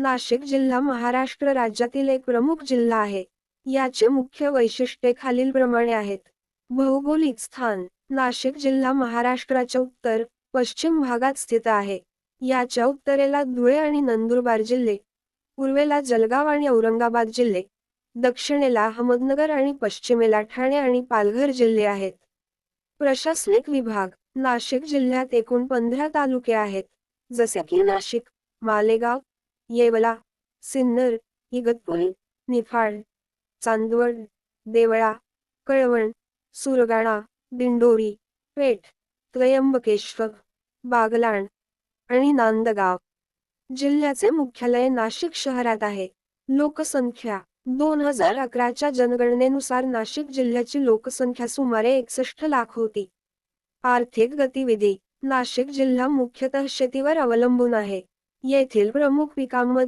नाशिक जिल्हा महाराष्ट्र राज्यातील एक प्रमुख जिल्हा आहे. याचे मुख्य वैशिष्ट्ये खालीलप्रमाणे आहेत. भौगोलिक स्थान नाशिक जिल्हा महाराष्ट्राच्या उत्तर पश्चिम भागात स्थित आहे. याच्या उत्तरेला धुळे आणि नंदुरबार जिल्हे पूर्वेला जलगाव आणि औरंगाबाद जिल्हे दक्षिणेला अहमदनगर आणि पश्चिमेला ठाणे आणि पालघर जिल्हे आहेत. प्रशासनिक विभाग नाशिक जिल्ह्यात एकूण पंधरा तालुके आहेत. जसे की नाशिक मालेगाव येवला. सिन्नर इगतपुरी निफाड चांदवड देवळा कळवण सुरगाणा दिंडोरी पेठ त्र्यंबकेश्वर बागलाण आणि नांदगाव. जिल्ह्याचे मुख्यालय नाशिक शहरात आहे. लोकसंख्या दोन हजार अकराच्या जनगणनेनुसार नाशिक जिल्ह्याची लोकसंख्या सुमारे एकसष्ट लाख होती. आर्थिक गतिविधी नाशिक जिल्हा मुख्यतः शेतीवर अवलंबून आहे. येथील प्रमुख पिकांमध्ये